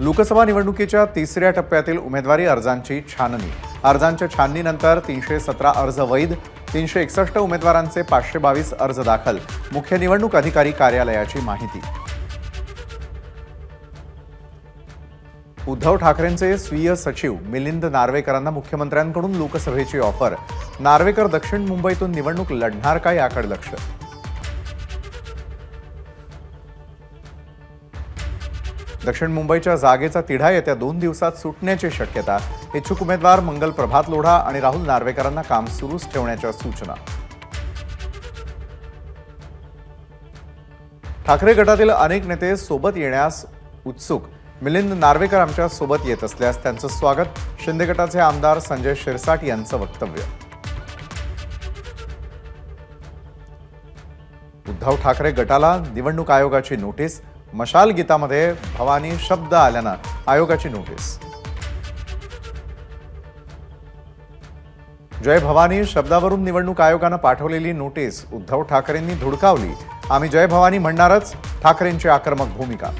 लोकसभा निवडणुकीच्या तिसऱ्या टप्प्यातील उमेदवारी अर्जांची छाननी. अर्जांच्या छाननीनंतर तीनशे सतरा अर्ज वैध तीनशे एकसष्ट उमेदवारांचे पाचशे बावीस अर्ज दाखल. मुख्य निवडणूक अधिकारी कार्यालयाची माहिती. उद्धव ठाकरेंचे स्वीय सचिव मिलिंद नार्वेकरांना मुख्यमंत्र्यांकडून लोकसभेची ऑफर. नार्वेकर दक्षिण मुंबईतून निवडणूक लढणार का याकडे लक्ष? दक्षिण मुंबईच्या जागेचा तिढा येत्या दोन दिवसात सुटण्याची शक्यता. इच्छुक उमेदवार मंगल प्रभात लोढा आणि राहुल नार्वेकरांना काम सुरूच ठेवण्याच्या सूचना. ठाकरे गटातील अनेक नेते सोबत येण्यास उत्सुक. मिलिंद नार्वेकर आमच्यासोबत येत असल्यास त्यांचं स्वागत. शिंदे गटाचे आमदार संजय शिरसाट यांचं वक्तव्य. उद्धव ठाकरे गटाला निवडणूक आयोगाची नोटीस. मशाल गीतामध्ये भवानी शब्द आल्यानं आयोगाची नोटीस. जय भवानी शब्दावरून निवडणूक आयोगानं पाठवलेली नोटीस उद्धव ठाकरेंनी धुडकावली. आम्ही जय भवानी म्हणणारच ठाकरेंची आक्रमक भूमिका.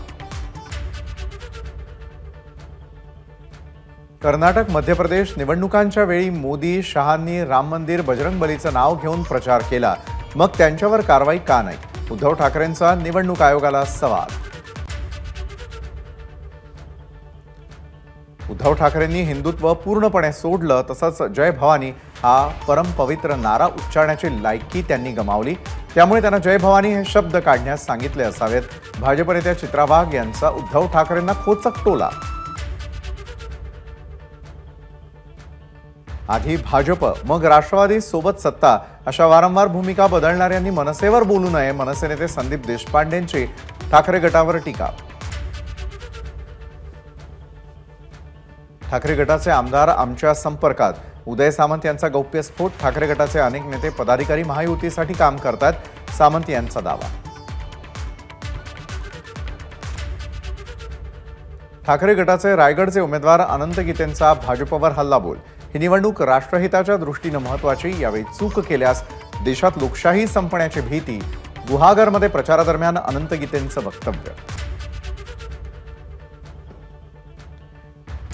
कर्नाटक मध्य प्रदेश निवडणुकांच्या वेळी मोदी शहांनी राम मंदिर बजरंग बलीचं नाव घेऊन प्रचार केला. मग त्यांच्यावर कारवाई का नाही? उद्धव ठाकरेंचा निवडणूक आयोगाला सवाल. उद्धव ठाकरेंनी हिंदुत्व पूर्णपणे सोडलं तसंच जय भवानी हा परमपवित्र नारा उच्चारण्याची लायकी त्यांनी गमावली. त्यामुळे त्यांना जय भवानी हे शब्द काढण्यास सांगितले असावेत. भाजप नेत्या चित्रा वाघ यांचा उद्धव ठाकरेंना खोचक टोला. आधी भाजप मग राष्ट्रवादी सोबत सत्ता अशा वारंवार भूमिका बदलणाऱ्यांनी मनसेवर बोलू नये मनसे नेते संदीप देशपांडेंची ठाकरे गटावर टीका. ठाकरे गटाचे आमदार आमच्या संपर्कात. उदय सामंत यांचा गौप्यस्फोट ठाकरे गटाचे अनेक नेते पदाधिकारी महायुतीसाठी काम करतात सामंत यांचा दावा. ठाकरे गटाचे रायगडचे उमेदवार अनंत गीतेंचा भाजपवर हल्लाबोल. ही निवडणूक राष्ट्रहिताच्या दृष्टीनं महत्वाची यावेळी चूक केल्यास देशात लोकशाही संपण्याची भीती. गुहागरमध्ये प्रचारादरम्यान अनंत गीतेंचं वक्तव्य.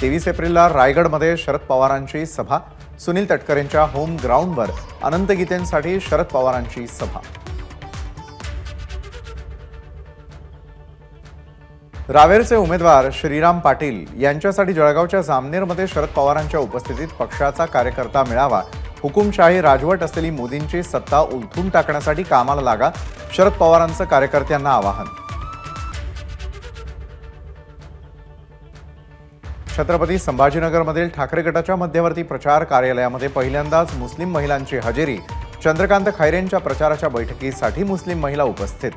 तेवीस एप्रिलला रायगडमध्ये शरद पवारांची सभा. सुनील तटकरेंच्या होम ग्राउंडवर अनंत गीतेंसाठी शरद पवारांची सभा. रावेरचे उमेदवार श्रीराम पाटील यांच्यासाठी जळगावच्या जामनेरमध्ये शरद पवारांच्या उपस्थितीत पक्षाचा कार्यकर्ता मिळावा. हुकुमशाही राजवट असलेली मोदींची सत्ता उलथून टाकण्यासाठी कामाला लागा शरद पवारांचं कार्यकर्त्यांना आवाहन. छत्रपती संभाजीनगरमधील ठाकरे गटाच्या मध्यवर्ती प्रचार कार्यालयामध्ये पहिल्यांदाच मुस्लिम महिलांची हजेरी. चंद्रकांत खैरेंच्या प्रचाराच्या बैठकीसाठी मुस्लिम महिला उपस्थित.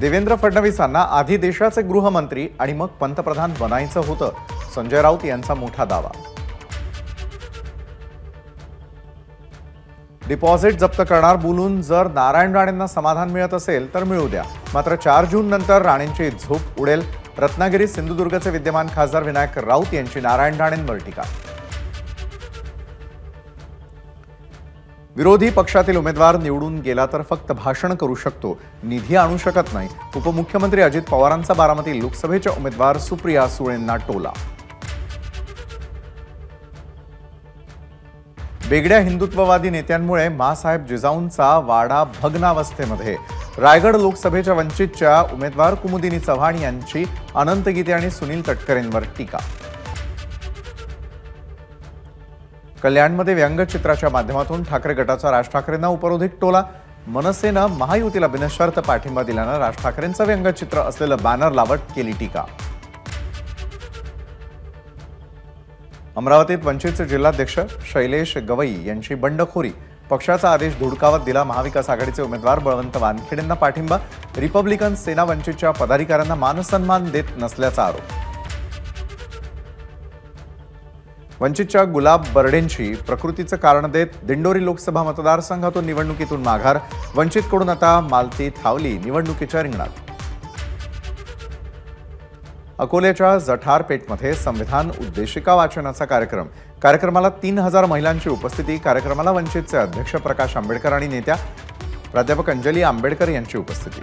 देवेंद्र फडणवीसांना आधी देशाचे गृहमंत्री आणि मग पंतप्रधान बनायचं होतं संजय राऊत यांचा मोठा दावा. डिपॉझिट जप्त करणार बोलून जर नारायण राणेंना समाधान मिळत असेल तर मिळू द्या. मात्र चार जून नंतर राणेंची झोप उडेल. रत्नागिरी सिंधुदुर्गचे विद्यमान खासदार विनायक राऊत यांची नारायण राणेंवर टीका. विरोधी पक्षातील उमेदवार निवडून गेला तर फक्त भाषण करू शकतो. निधी आणू शकत नाही. उपमुख्यमंत्री अजित पवारांचा बारामती लोकसभेच्या उमेदवार सुप्रिया सुळेंना टोला. वेगळ्या हिंदुत्ववादी नेत्यांमुळे मासाहेब जिजाऊंचा वाडा भग्नावस्थेमध्ये. रायगड लोकसभेच्या वंचितच्या उमेदवार कुमुदिनी चव्हाण यांची अनंत गीते आणि सुनील तटकरेंवर टीका. कल्याणमध्ये व्यंगचित्राच्या माध्यमातून ठाकरे गटाचा राज ठाकरेंना उपरोधिक टोला. मनसेनं महायुतीला बिनशर्त पाठिंबा दिल्यानं राज ठाकरेंचं व्यंगचित्र असलेलं बॅनर लावत केली टीका. अमरावतीत वंचितचे जिल्हाध्यक्ष शैलेश गवई यांची बंडखोरी. पक्षाचा आदेश धुडकावत दिला महाविकास आघाडीचे उमेदवार बळवंत वानखेडेंना पाठिंबा. रिपब्लिकन सेना वंचितच्या पदाधिकाऱ्यांना मानसन्मान देत नसल्याचा आरोप. वंचितच्या गुलाब बर्डेंची प्रकृतीचं कारण देत दिंडोरी लोकसभा मतदारसंघातून निवडणुकीतून माघार. वंचितकडून आता मालती थावली निवडणुकीच्या रिंगणात. अकोल्याच्या जठारपेठमध्ये संविधान उद्देशिका वाचनाचा कार्यक्रम. कार्यक्रमाला तीन हजार महिलांची उपस्थिती कार्यक्रमाला वंचितचे अध्यक्ष प्रकाश आंबेडकर आणि नेत्या प्राध्यापक अंजली आंबेडकर यांची उपस्थिती.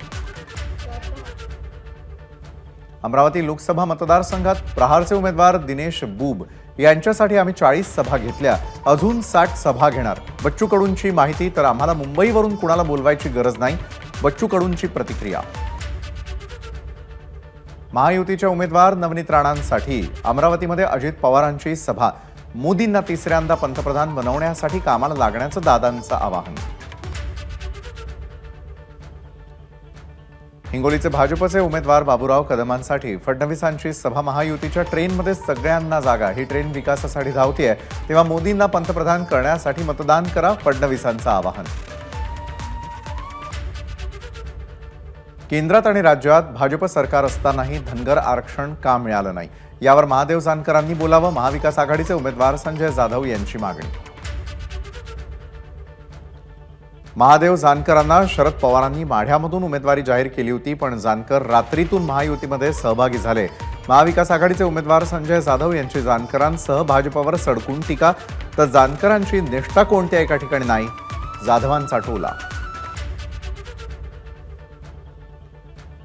अमरावती लोकसभा मतदारसंघात प्रहारचे उमेदवार दिनेश बुब यांच्यासाठी आम्ही चाळीस सभा घेतल्या. अजून साठ सभा घेणार. बच्चू कडूंची माहिती तर आम्हाला मुंबईवरून कुणाला बोलवायची गरज नाही? बच्चू कडूंची प्रतिक्रिया. महायुतीच्या उमेदवार नवनीत राणांसाठी अमरावतीमध्ये अजित पवारांची सभा. मोदींना तिसऱ्यांदा पंतप्रधान बनवण्यासाठी कामाला लागण्याचं दादांचं आवाहन. हिंगोलीचे भाजपचे उमेदवार बाबूराव कदमांसाठी फडणवीसांची सभा महायुतीच्या ट्रेनमध्ये सगळ्यांना जागा. ही ट्रेन विकासासाठी धावतीये. तेव्हा मोदींना पंतप्रधान करण्यासाठी मतदान करा फडणवीसांचं आवाहन. केंद्रात आणि राज्यात भाजप सरकार असतानाही धनगर आरक्षण का मिळालं नाही? यावर महादेव जानकरांनी बोलावं. महाविकास आघाडीचे उमेदवार संजय जाधव यांची मागणी. महादेव जानकरांना शरद पवारांनी माढ्यामधून उमेदवारी जाहीर केली होती पण जानकर रात्रीतून महायुतीमध्ये सहभागी झाले. महाविकास आघाडीचे उमेदवार संजय जाधव यांची जानकरांसह भाजपवर सडकून टीका तर जानकरांची निष्ठा कोणत्या एका ठिकाणी नाही? जाधवांचा टोला.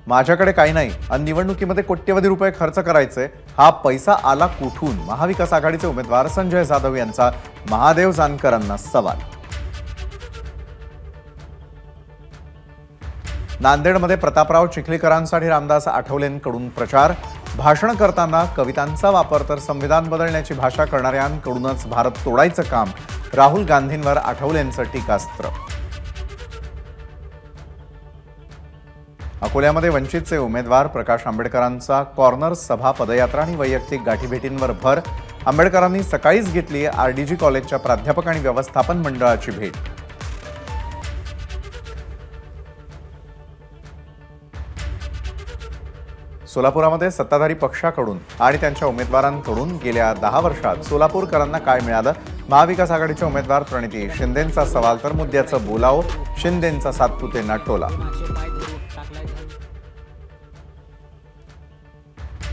माझ्याकडे काही नाही. आणि निवडणुकीमध्ये कोट्यवधी रुपये खर्च करायचे. हा पैसा आला कुठून? महाविकास आघाडीचे उमेदवार संजय जाधव यांचा. महादेव जानकरांना सवाल. नांदेडमध्ये प्रतापराव चिखलीकरांसाठी रामदास आठवलेंकडून प्रचार. भाषण करताना कवितांचा वापर तर संविधान बदलण्याची भाषा करणाऱ्यांकडूनच भारत तोडायचं काम. राहुल गांधींवर आठवलेंचं टीकास्त्र. अकोल्यामध्ये वंचितचे उमेदवार प्रकाश आंबेडकरांचा कॉर्नर सभा पदयात्रा आणि वैयक्तिक गाठीभेटींवर भर. आंबेडकरांनी सकाळीच घेतली आरडीजी कॉलेजच्या प्राध्यापक आणि व्यवस्थापन मंडळाची भेट. सोलापुरामध्ये सत्ताधारी पक्षाकडून आणि त्यांच्या उमेदवारांकडून गेल्या दहा वर्षात सोलापूरकरांना काय मिळालं? महाविकास आघाडीचे उमेदवार प्रणिती शिंदेंचा सवाल तर मुद्द्याचं बोलाव. शिंदेंचा सातपुतेंना टोला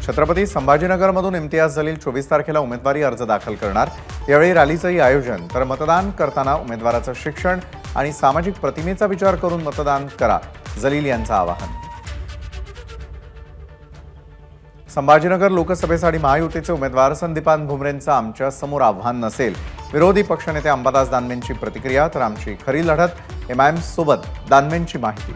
छत्रपती संभाजीनगरमधून इम्तियाज जलील चोवीस तारखेला उमेदवारी अर्ज दाखल करणार. यावेळी रॅलीचंही आयोजन. तर मतदान करताना उमेदवाराचं शिक्षण आणि सामाजिक प्रतिमेचा विचार करून मतदान करा जलील यांचं आवाहन. संभाजीनगर लोकसभेसाठी महायुतीचे उमेदवार संदीपान भुमरेंचं आमच्यासमोर आव्हान नसेल. विरोधी पक्षनेते अंबादास दानवेंची प्रतिक्रिया तर आमची खरी लढत एमआयएम सोबत दानवेंची माहिती.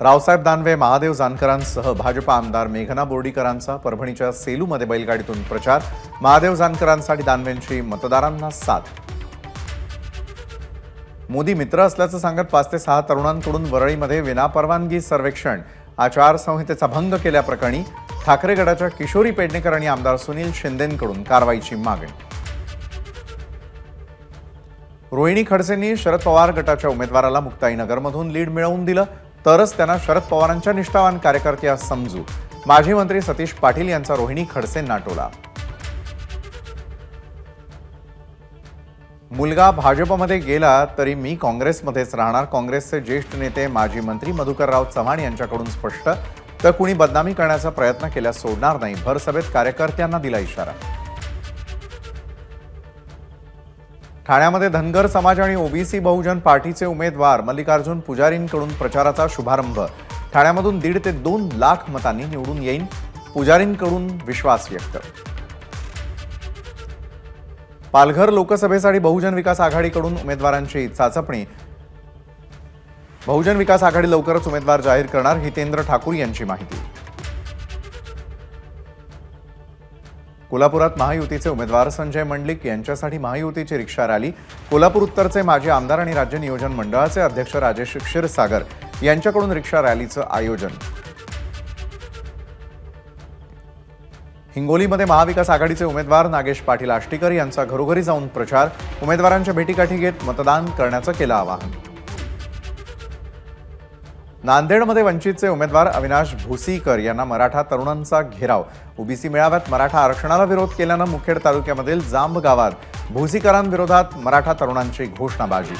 रावसाहेब दानवे महादेव जानकरांसह भाजपा आमदार मेघना बोर्डीकरांचा परभणीच्या सेलूमध्ये बैलगाडीतून प्रचार. महादेव जानकरांसाठी दानवेंची मतदारांना साथ. मोदी मित्र असल्याचं सांगत पाच ते सहा तरुणांकडून वरळीमध्ये विनापरवानगी सर्वेक्षण. आचारसंहितेचा भंग केल्याप्रकरणी ठाकरे गटाच्या किशोरी पेडणेकर आणि आमदार सुनील शिंदेंकडून कारवाईची मागणी. रोहिणी खडसेंनी शरद पवार गटाच्या उमेदवाराला मुक्ताईनगरमधून लीड मिळवून दिलं तरच त्यांना शरद पवारांच्या निष्ठावान कार्यकर्त्या समजू. माजी मंत्री सतीश पाटील यांचा रोहिणी खडसेंना टोला. मुलगा भाजपमध्ये गेला तरी मी काँग्रेसमध्येच राहणार. काँग्रेसचे ज्येष्ठ नेते माजी मंत्री मधुकरराव चव्हाण यांच्याकडून स्पष्ट तर कुणी बदनामी करण्याचा प्रयत्न केल्यास सोडणार नाही. भरसभेत कार्यकर्त्यांना दिला इशारा. ठाण्यामध्ये धनगर समाज आणि ओबीसी बहुजन पार्टीचे उमेदवार मल्लिकार्जुन पुजारींकडून प्रचाराचा शुभारंभ. ठाण्यामधून दीड ते दोन लाख मतांनी निवडून येईन. पुजारींकडून विश्वास व्यक्त. पालघर लोकसभेसाठी बहुजन विकास आघाडीकडून उमेदवारांची चाचपणी. बहुजन विकास आघाडी लवकरच उमेदवार जाहीर करणार हितेंद्र ठाकूर यांची माहिती. कोल्हापुरात महायुतीचे उमेदवार संजय मंडलिक यांच्यासाठी महायुतीची रिक्षा रॅली. कोल्हापूर उत्तरचे माजी आमदार आणि राज्य नियोजन मंडळाचे अध्यक्ष राजेश क्षीरसागर यांच्याकडून रिक्षा रॅलीचं आयोजन. हिंगोलीमध्ये महाविकास आघाडीचे उमेदवार नागेश पाटील आष्टीकर यांचा घरोघरी जाऊन प्रचार. उमेदवारांच्या भेटीकाठी घेत मतदान करण्याचं केलं आवाहन. नांदेडमध्ये वंचितचे उमेदवार अविनाश भुसीकर यांना मराठा तरुणांचा घेराव. ओबीसी मेळाव्यात मराठा आरक्षणाला विरोध केल्यानं मुखेड तालुक्यामधील जांब गावात भुसीकरांविरोधात मराठा तरुणांची घोषणाबाजी.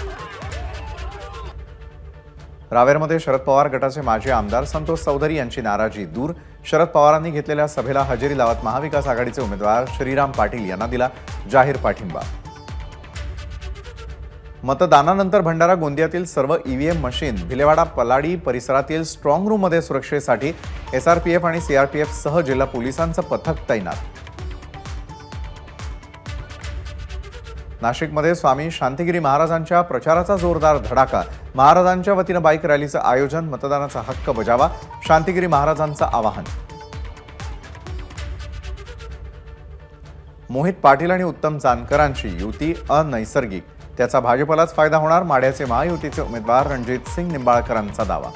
रावेरमध्ये शरद पवार गटाचे माजी आमदार संतोष चौधरी यांची नाराजी दूर. शरद पवारांनी घेतलेल्या सभेला हजेरी लावत महाविकास आघाडीचे उमेदवार श्रीराम पाटील यांना दिला जाहीर पाठिंबा. मतदानानंतर भंडारा गोंदियातील सर्व ईव्हीएम मशीन भिलेवाडा पलाडी परिसरातील स्ट्रॉंग रूममध्ये सुरक्षेसाठी एसआरपीएफ आणि सीआरपीएफ सह जिल्हा पोलिसांचं पथक तैनात. नाशिकमध्ये स्वामी शांतिगिरी महाराजांच्या प्रचाराचा जोरदार धडाका महाराजांच्या वतीनं बाईक रॅलीचं आयोजन मतदानाचा हक्क बजावा शांतिगिरी महाराजांचं आवाहन. मोहित पाटील आणि उत्तम जानकरांची युती अनैसर्गिक. त्याचा भाजपलाच फायदा होणार माढ्याचे महायुतीचे उमेदवार रणजित सिंग निंबाळकरांचा दावा.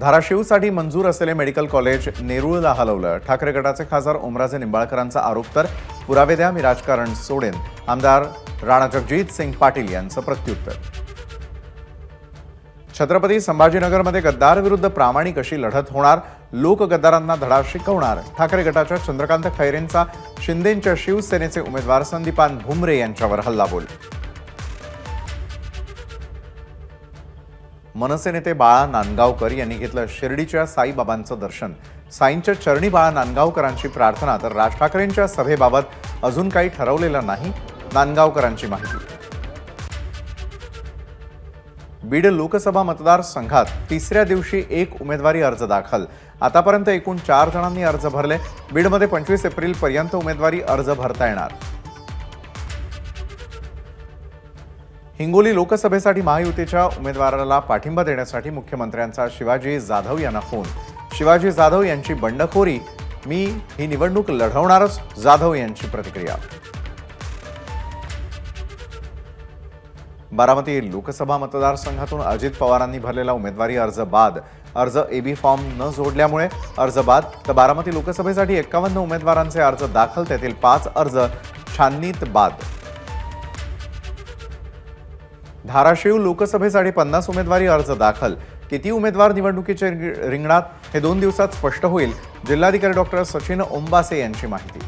धाराशिवसाठी मंजूर असलेले मेडिकल कॉलेज नेरुळला हलवलं. ठाकरे गटाचे खासदार ओमराजे निंबाळकरांचा आरोप तर पुरावे द्या मी राजकारण सोडेन. आमदार राणा जगजित सिंग पाटील यांचं प्रत्युत्तर. छत्रपती संभाजीनगरमध्ये गद्दार विरुद्ध प्रामाणिक अशी लढत होणार. लोक गद्दारांना धडा शिकवणार. ठाकरे गटाच्या चंद्रकांत खैरेंचा शिंदेच्या शिवसेनेचे उमेदवार संदीपान भुमरे यांच्यावर हल्लाबोल. मनसे नेते बाळा नांदगावकर यांनी घेतलं शिर्डीच्या साईबाबांचं दर्शन. साईंच्या चरणी बाळा नांदगावकरांची प्रार्थना तर राज ठाकरेंच्या सभेबाबत अजून काही ठरवलेलं नाही नांदगावकरांची माहिती. बीड लोकसभा मतदारसंघात तिसऱ्या दिवशी एक उमेदवारी अर्ज दाखल. आतापर्यंत एकूण चार जणांनी अर्ज भरले. बीडमध्ये पंचवीस एप्रिलपर्यंत उमेदवारी अर्ज भरता येणार. हिंगोली लोकसभेसाठी महायुतीच्या उमेदवाराला पाठिंबा देण्यासाठी मुख्यमंत्र्यांचा शिवाजी जाधव यांना फोन. शिवाजी जाधव यांची बंडखोरी. मी ही निवडणूक लढवणारच जाधव यांची प्रतिक्रिया. बारामती लोकसभा मतदारसंघातून अजित पवारांनी भरलेला उमेदवारी अर्ज बाद. अर्ज एबी फॉर्म न जोडल्यामुळे अर्ज बाद. तर बारामती लोकसभेसाठी एक्कावन्न उमेदवारांचे अर्ज दाखल त्यातील पाच अर्ज छाननीत बाद. धाराशिव लोकसभेसाठी पन्नास उमेदवारी अर्ज दाखल. किती उमेदवार निवडणुकीच्या रिंगणात? हे दोन दिवसात स्पष्ट होईल. जिल्हाधिकारी डॉक्टर सचिन ओंबासे यांची माहिती.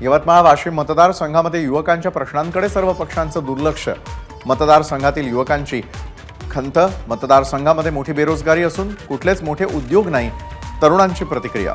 यवतमाळ वाशिम मतदारसंघामध्ये युवकांच्या प्रश्नांकडे सर्व पक्षांचं दुर्लक्ष. मतदारसंघातील युवकांची खंत मतदारसंघामध्ये मोठी बेरोजगारी असून कुठलेच मोठे उद्योग नाही तरुणांची प्रतिक्रिया.